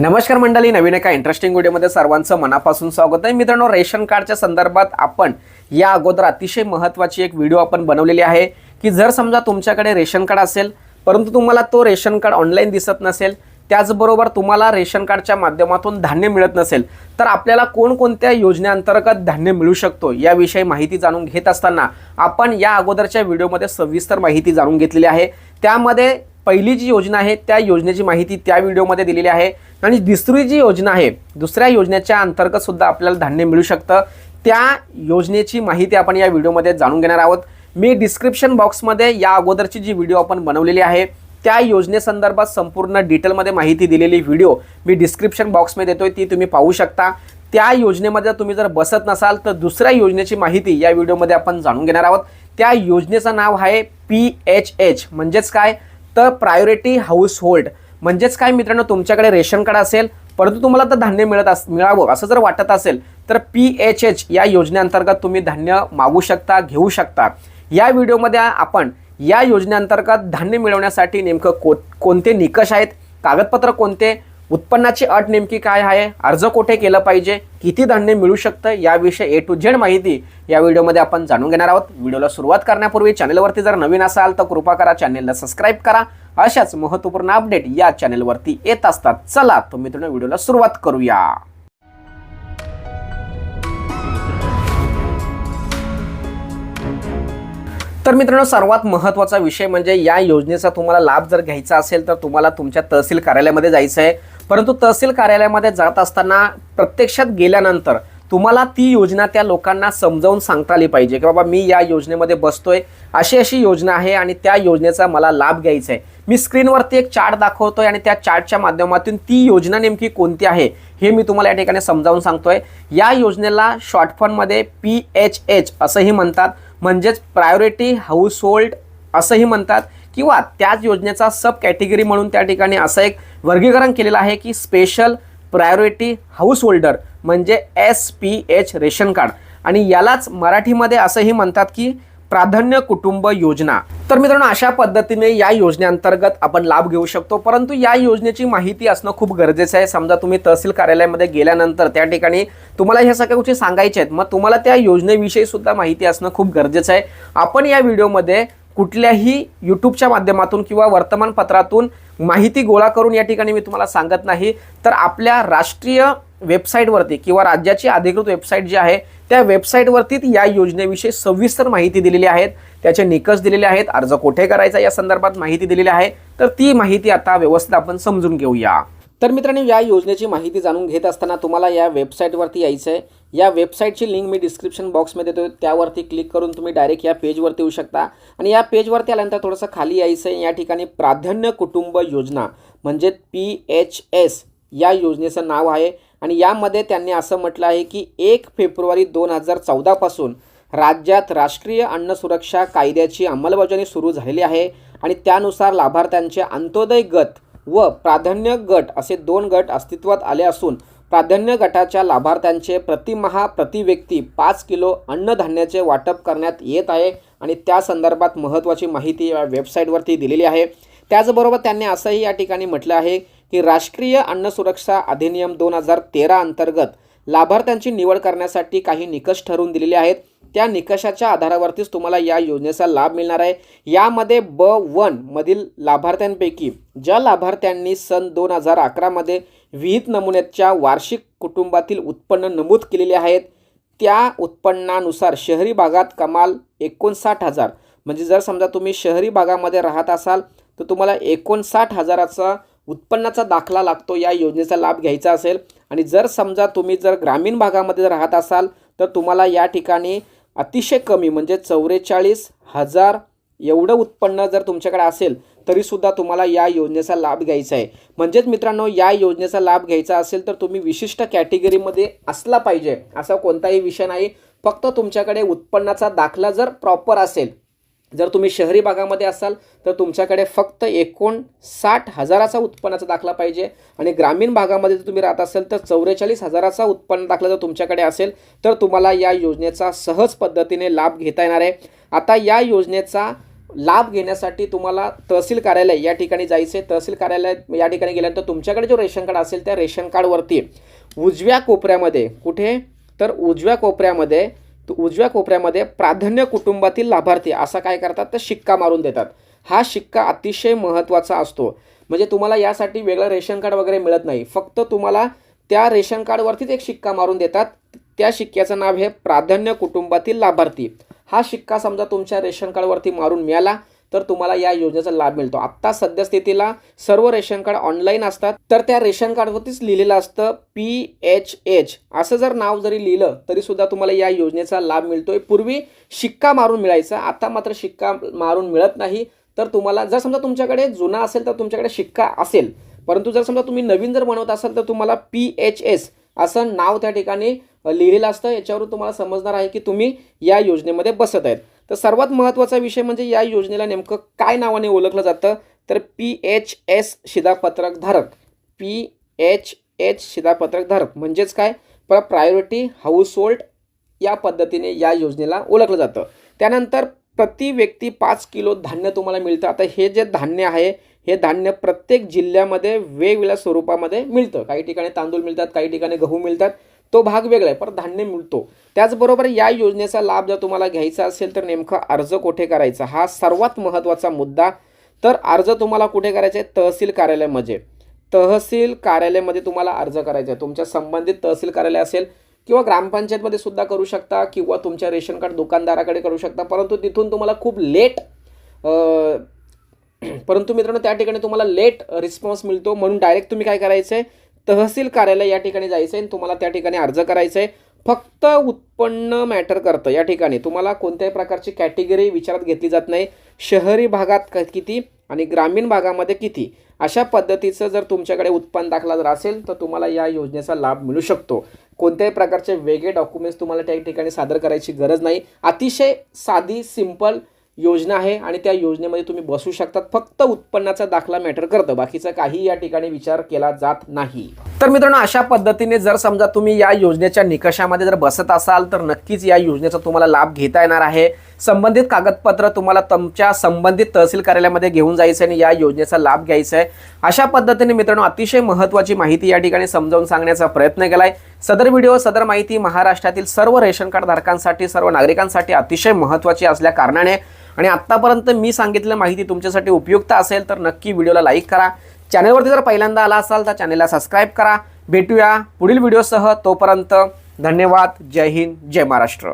नमस्कार मंडळी नवीन एका इंटरेस्टिंग व्हिडिओमध्ये सर्वांचं मनापासून स्वागत आहे. मित्रांनो रेशन कार्डच्या संदर्भात आपण या अगोदर अतिशय महत्त्वाची एक व्हिडिओ आपण बनवलेली आहे की जर समजा तुमच्याकडे रेशन कार्ड असेल परंतु तुम्हाला तो रेशन कार्ड ऑनलाईन दिसत नसेल त्याचबरोबर तुम्हाला रेशन कार्डच्या माध्यमातून धान्य मिळत नसेल तर आपल्याला कोणकोणत्या योजनेअंतर्गत धान्य मिळू शकतो याविषयी माहिती जाणून घेत असताना आपण या अगोदरच्या व्हिडिओमध्ये सविस्तर माहिती जाणून घेतलेली आहे. त्यामध्ये पहिली जी योजना आहे त्या योजनेची माहिती त्या व्हिडिओमध्ये दिलेली आहे. आणि दुसरी जी योजना आहे दुसऱ्या योजनेच्या अंतर्गत सुद्धा आपल्याला धान्य मिळू शकतं. त्या योजनेची माहिती आपण या व्हिडिओमध्ये जाणून घेणार आहोत. मी डिस्क्रिप्शन बॉक्समध्ये या अगोदरची जी व्हिडिओ आपण बनवलेली आहे त्या योजनेसंदर्भात संपूर्ण डिटेलमध्ये माहिती दिलेली व्हिडिओ मी डिस्क्रिप्शन बॉक्समध्ये देतोय ती तुम्ही पाहू शकता. त्या योजनेमध्ये तुम्ही जर बसत नसाल तर दुसऱ्या योजनेची माहिती या व्हिडिओमध्ये आपण जाणून घेणार आहोत. त्या योजनेचं नाव आहे पी एच एच. म्हणजेच काय? तर प्रायोरिटी हाऊस होल्ड म्हणजेच काय मित्रांनो तुमच्याकडे रेशन कार्ड असेल परंतु तुम्हाला तर धान्य मिळत अस मिळावं असं जर वाटत असेल तर पी एच एच या योजनेअंतर्गत तुम्ही धान्य मागू शकता घेऊ शकता. या व्हिडिओमध्ये आपण या योजनेअंतर्गत धान्य मिळवण्यासाठी नेमकं को कोणते निकष आहेत कागदपत्र कोणते उत्पन्नाची अट नेमकी काय आहे? अर्ज कुठे केलं पाहिजे? किती धान्य मिळू शकतं? याविषयी ए टू झेड माहिती या व्हिडिओमध्ये आपण जाणून घेणार आहोत. व्हिडिओला सुरुवात करण्यापूर्वी चॅनलवरती जर नवीन असाल तर कृपा करा चॅनलला सबस्क्राईब करा. अशाच महत्त्वपूर्ण अपडेट या चॅनलवरती येत असतात. चला तर मित्रांनो व्हिडिओला सुरुवात करूया. तर मित्रांनो सर्वात महत्त्वाचा विषय म्हणजे या योजनेचा तुम्हाला लाभ जर घ्यायचा असेल तर तुम्हाला तुमच्या तहसील कार्यालयामध्ये जायचं आहे परंतु तहसील कार्यालयामध्ये जात असताना प्रत्यक्षात गेल्यानंतर तुम्हाला ती योजना त्या लोकांना समजावून सांगता आली पाहिजे की बाबा मी या योजनेमध्ये बसतोय अशी अशी योजना आहे आणि त्या योजनेचा मला लाभ घ्यायचा आहे. मी स्क्रीनवरती एक चार्ट दाखवतोय आणि त्या चार्टच्या माध्यमातून ती योजना नेमकी कोणती आहे हे मी तुम्हाला या ठिकाणी समजावून सांगतोय. या योजनेला शॉर्ट फॉर्ममध्ये पी एच एच असंही म्हणतात म्हणजेच प्रायोरिटी हाऊस होल्ड असंही म्हणतात किंवा त्याच योजनेचा सब कॅटेगरी म्हणून त्या ठिकाणी असं एक वर्गीकरण केलेलं आहे की स्पेशल प्रायोरिटी हाऊस होल्डर म्हणजे S P H ration card. आणि यालाच मराठीमध्ये असंही म्हणतात की प्राधान्य कुटुंब योजना. तर मित्रांनो अशा पद्धतीने या योजनेअंतर्गत आपण लाभ घेऊ शकतो. परंतु या योजनेची माहिती असणं खूप गरजेचं आहे. समजा तुम्ही तहसील कार्यालयामध्ये गेल्यानंतर त्या ठिकाणी तुम्हाला ह्या सगळ्या गोष्टी सांगायच्या आहेत. मग तुम्हाला त्या योजनेविषयी सुद्धा माहिती असणं खूप गरजेचं आहे. आपण या व्हिडिओमध्ये कुठल्याही यूट्यूबच्या माध्यमातून किंवा वर्तमानपत्रातून माहिती गोळा करून या ठिकाणी मी तुम्हाला सांगत नाही. तर आपल्या राष्ट्रीय वेबसाईटवरती किंवा राज्याची अधिकृत वेबसाईट जी आहे त्या वेबसाईटवरतीच या योजनेविषयी सविस्तर माहिती दिलेली आहेत. त्याचे निकष दिलेले आहेत. अर्ज कोठे करायचा या संदर्भात माहिती दिलेली आहे. तर ती माहिती आता व्यवस्थित आपण समजून घेऊया. तर मित्रांनो या योजनेची माहिती जाणून घेत असताना तुम्हाला या वेबसाईटवरती यायचं आहे या वेबसाईटची लिंक मी डिस्क्रिप्शन बॉक्समध्ये देतो त्यावरती क्लिक करून तुम्ही डायरेक्ट या पेजवरती येऊ शकता. आणि या पेजवरती आल्यानंतर थोडंसं खाली यायचं आहे या ठिकाणी प्राधान्य कुटुंब योजना म्हणजे पी एच एस या योजनेचं नाव आहे. आणि यामध्ये त्यांनी असं म्हटलं आहे की एक फेब्रुवारी दोन हजार चौदापासून राज्यात राष्ट्रीय अन्न सुरक्षा कायद्याची अंमलबजावणी सुरू झालेली आहे. आणि त्यानुसार लाभार्थ्यांचे अंत्योदय गट व प्राधान्य गट असे दोन गट अस्तित्वात आले असून प्राधान्य गटाच्या लाभार्थ्यांचे प्रतिमहा प्रति व्यक्ती पाच किलो अन्नधान्याचे वाटप करण्यात येत आहे आणि त्या संदर्भात महत्त्वाची माहिती या वेबसाईटवरती दिलेली आहे. त्याचबरोबर त्यांनी असंही या ठिकाणी म्हटलं आहे की राष्ट्रीय अन्न सुरक्षा अधिनियम दोन हजार तेरा अंतर्गत लाभार्थ्यांची निवड करण्यासाठी काही निकष ठरवून दिलेले आहेत. त्या निकषाच्या आधारावरतीच तुम्हाला या योजनेचा लाभ मिळणार आहे. यामध्ये ब वन मधील लाभार्थ्यांपैकी ज्या लाभार्थ्यांनी सन दोन हजार अकरामध्ये विहित नमुन्याच्या वार्षिक कुटुंबातील उत्पन्न नमूद केलेले आहेत. त्या उत्पन्नानुसार शहरी भागात कमाल एकोणसाठ हजार. म्हणजे जर समजा तुम्ही शहरी भागामध्ये राहत असाल तर तुम्हाला एकोणसाठ हजाराचा उत्पन्नाचा दाखला लागतो. या योजनेचा लाभ घ्यायचा असेल. आणि जर समजा तुम्ही जर ग्रामीण भागामध्ये जर राहत असाल तर तुम्हाला या ठिकाणी अतिशय कमी म्हणजे चौवेचाळीस हजार एवढं उत्पन्न जर तुमच्याकडे असेल तरीसुद्धा तुम्हाला या योजनेचा लाभ घ्यायचा आहे. म्हणजेच मित्रांनो या योजनेचा लाभ घ्यायचा असेल तर तुम्ही विशिष्ट कॅटेगरीमध्ये असला पाहिजे. असा कोणताही विषय नाही. फक्त तुमच्याकडे उत्पन्नाचा दाखला जर प्रॉपर असेल जर तुम्ही शहरी भागामध्ये असाल तर तुमच्याकडे फक्त एकोणसाठ हजाराचा उत्पन्नाचा दाखला पाहिजे आणि ग्रामीण भागामध्ये जर तुम्ही राहत असाल तर चौवेचाळीस हजाराचा उत्पन्न दाखला जर तुमच्याकडे असेल तर तुम्हाला या योजनेचा सहज पद्धतीने लाभ घेता येणार आहे. आता या योजनेचा लाभ घेण्यासाठी तुम्हाला तहसील कार्यालय या ठिकाणी जायचं आहे तहसील कार्यालय या ठिकाणी गेल्यानंतर तुमच्याकडे जो रेशन कार्ड असेल त्या रेशन कार्डवरती उजव्या कोपऱ्यामध्ये कुठे? तर उजव्या कोपऱ्यामध्ये उजव्या कोपऱ्यामध्ये प्राधान्य कुटुंबातील लाभार्थी असा काय करतात? तर शिक्का मारून देतात. हा शिक्का अतिशय महत्त्वाचा असतो. म्हणजे तुम्हाला यासाठी वेगळं रेशन कार्ड वगैरे मिळत नाही. फक्त तुम्हाला त्या रेशन कार्डवरतीच एक शिक्का मारून देतात. त्या शिक्क्याचं नाव हे प्राधान्य कुटुंबातील लाभार्थी. हा शिक्का समजा तुमच्या रेशन कार्डवरती मारून मिळाला तर तुम्हाला या योजनेचा लाभ मिळतो. आत्ता सद्यस्थितीला सर्व रेशन कार्ड ऑनलाईन असतात तर त्या रेशन कार्डवरतीच लिहिलेलं असतं पी एच एच असं जर नाव जरी लिहिलं तरी सुद्धा तुम्हाला या योजनेचा लाभ मिळतोय. पूर्वी शिक्का मारून मिळायचा आता मात्र शिक्का मारून मिळत नाही. तर तुम्हाला जर समजा तुमच्याकडे जुना असेल तर तुमच्याकडे शिक्का असेल. परंतु जर समजा तुम्ही नवीन जर बनवत असाल तर तुम्हाला पी एच एस असं नाव त्या ठिकाणी लिहिलेलं असतं. याच्यावरून तुम्हाला समजणार आहे की तुम्ही या योजनेमध्ये बसत आहेत. तर सर्वात महत्त्वाचा विषय म्हणजे या योजनेला नेमकं काय नावाने ओळखलं जातं? तर पी एच एस शिधापत्रक धारक. पी एच एच शिधापत्रक धारक म्हणजेच काय? प्र प्रायोरिटी हाऊस होल्ड या पद्धतीने या योजनेला ओळखलं जातं. त्यानंतर प्रति व्यक्ती पाच किलो धान्य तुम्हाला मिळतं. आता हे जे धान्य आहे हे धान्य प्रत्येक जिल्ह्यामध्ये वेगवेगळ्या स्वरूपामध्ये मिळतं. काही ठिकाणी तांदूळ मिळतात काही ठिकाणी गहू मिळतात. तो भाग वेगळा आहे पण धान्य मिळतो. त्याचबरोबर या योजनेचा लाभ जर तुम्हाला घ्यायचा असेल तर नेमकं अर्ज कुठे करायचा? हा सर्वात महत्त्वाचा मुद्दा. तर अर्ज तुम्हाला कुठे करायचा? आहे तहसील कार्यालयामध्ये. तहसील कार्यालयामध्ये तुम्हाला अर्ज करायचा आहे. तुमच्या संबंधित तहसील कार्यालय असेल किंवा ग्रामपंचायतमध्ये सुद्धा करू शकता किंवा तुमच्या रेशन कार्ड दुकानदाराकडे करू शकता. परंतु तिथून तुम्हाला खूप लेट परंतु मित्रांनो त्या ठिकाणी तुम्हाला लेट रिस्पॉन्स मिळतो. म्हणून डायरेक्ट तुम्ही काय करायचं आहे तहसील कार्यालय या ठिकाणी जायचं आहे आणि तुम्हाला त्या ठिकाणी अर्ज करायचा आहे फक्त उत्पन्न मॅटर करतं या ठिकाणी. तुम्हाला कोणत्याही प्रकारची कॅटेगरी विचारात घेतली जात नाही. शहरी भागात क- किती आणि ग्रामीण भागामध्ये किती? अशा पद्धतीचं जर तुमच्याकडे उत्पन्न दाखला जर असेल तर तुम्हाला या योजनेचा लाभ मिळू शकतो. कोणत्याही प्रकारचे वेगळे डॉक्युमेंट्स तुम्हाला त्या ठिकाणी सादर करायची गरज नाही. अतिशय साधी सिंपल योजना आहे आणि त्या योजनेमध्ये तुम्ही बसू शकतात. फक्त उत्पन्नाचा दाखला मॅटर करतं. बाकीचा काही या ठिकाणी विचार केला जात नाही. तर मित्रांनो अशा पद्धतीने जर समजा तुम्ही या योजनेच्या निकषामध्ये जर बसत असाल तर नक्कीच या योजनेचा तुम्हाला लाभ घेता येणार आहे. संबंधित कागदपत्र तुम्हाला तुमच्या संबंधित तहसील कार्यालयामध्ये घेऊन जायचं आहे आणि या योजनेचा लाभ घ्यायचा आहे. अशा पद्धतीने मित्रांनो अतिशय महत्त्वाची माहिती या ठिकाणी समजावून सांगण्याचा प्रयत्न केला आहे सदर व्हिडिओ सदर माहिती महाराष्ट्रातील सर्व रेशन कार्ड धारकांसाठी सर्व नागरिकांसाठी अतिशय महत्त्वाची असल्या कारणाने आणि आत्तापर्यंत मी सांगितलेली माहिती तुमच्यासाठी उपयुक्त असेल तर नक्की व्हिडिओला लाईक करा. चॅनलवरती जर पहिल्यांदा आला असाल तर चॅनलला सबस्क्राईब करा. भेटूया पुढील व्हिडिओसह. तोपर्यंत धन्यवाद. जय हिंद. जय महाराष्ट्र.